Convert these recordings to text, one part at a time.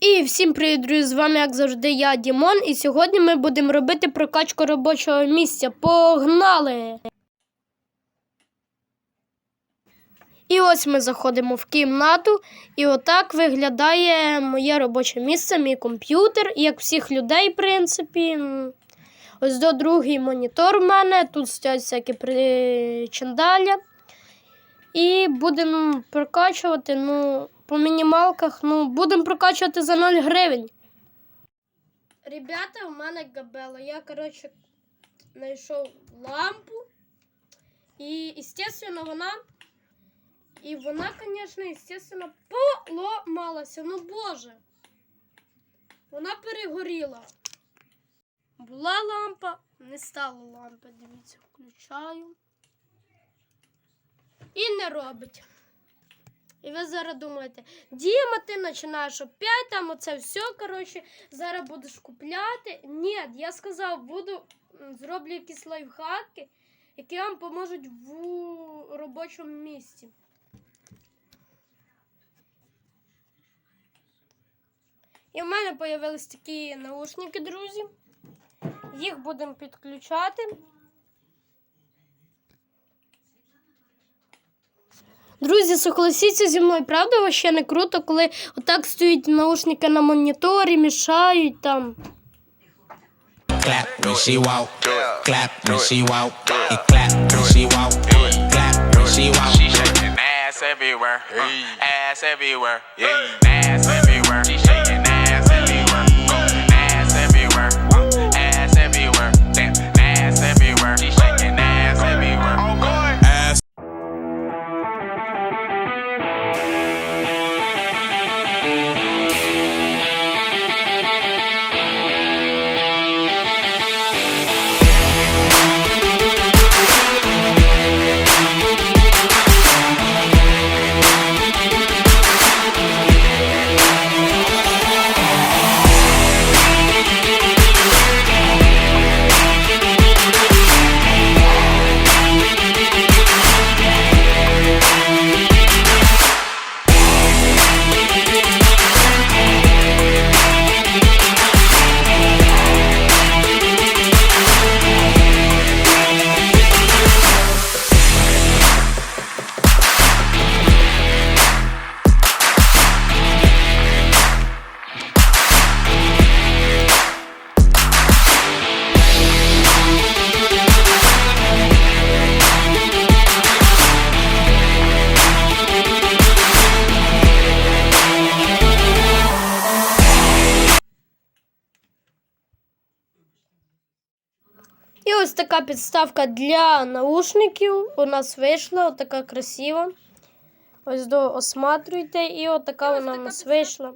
І всім привіт, друзі! З вами, як завжди, я Дімон. І сьогодні ми будемо робити прокачку робочого місця. Погнали! І ось ми заходимо в кімнату, і отак виглядає моє робоче місце, мій комп'ютер, як всіх людей, в принципі. Ось до другий монітор в мене, тут стоять всякі причиндаля. І будемо прокачувати, ну, по мінімалках, ну, будемо прокачувати за 0 гривень. Ребята, у мене габела. Я, коротше, знайшов лампу. І, естественно, вона. І вона, звісно, естественно, поломалася. Ну, боже. Вона перегоріла. Була лампа, не стало лампи. Дивіться, включаю. І не робить. І ви зараз думаєте, Діма, ти починаєш опять там оце все, коротше, зараз будеш купляти. Ні, я сказав, буду зроблю якісь лайфхаки, які вам поможуть в робочому місці. І в мене з'явились такі наушники, друзі. Їх будемо підключати. Друзі, согласіться зі мною, правда, вообще не круто, коли отак стоять наушники на моніторі, мішають там. clap when she walk, clap when she walk, and clap when she walk, clap when she walk. She shaking ass everywhere, uh, ass everywhere, yeah, ass everywhere. She shaking І ось така підставка для наушників. У нас вийшла, отака красива. Ось до осматрюйте, і отака вона у нас вийшла.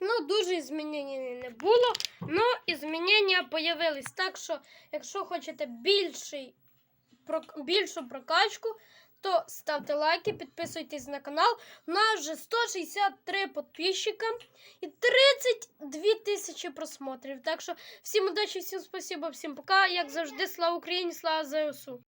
Ну, дуже змінень не було. І змінення появились. Так що, якщо хочете більший, більшу прокачку, то ставте лайки, підписуйтесь на канал. У нас вже 163 підписчика і 32 тисячі просмотрів. Так що всім удачі, всім спасибо, всім пока. Як завжди, слава Україні, слава ЗСУ.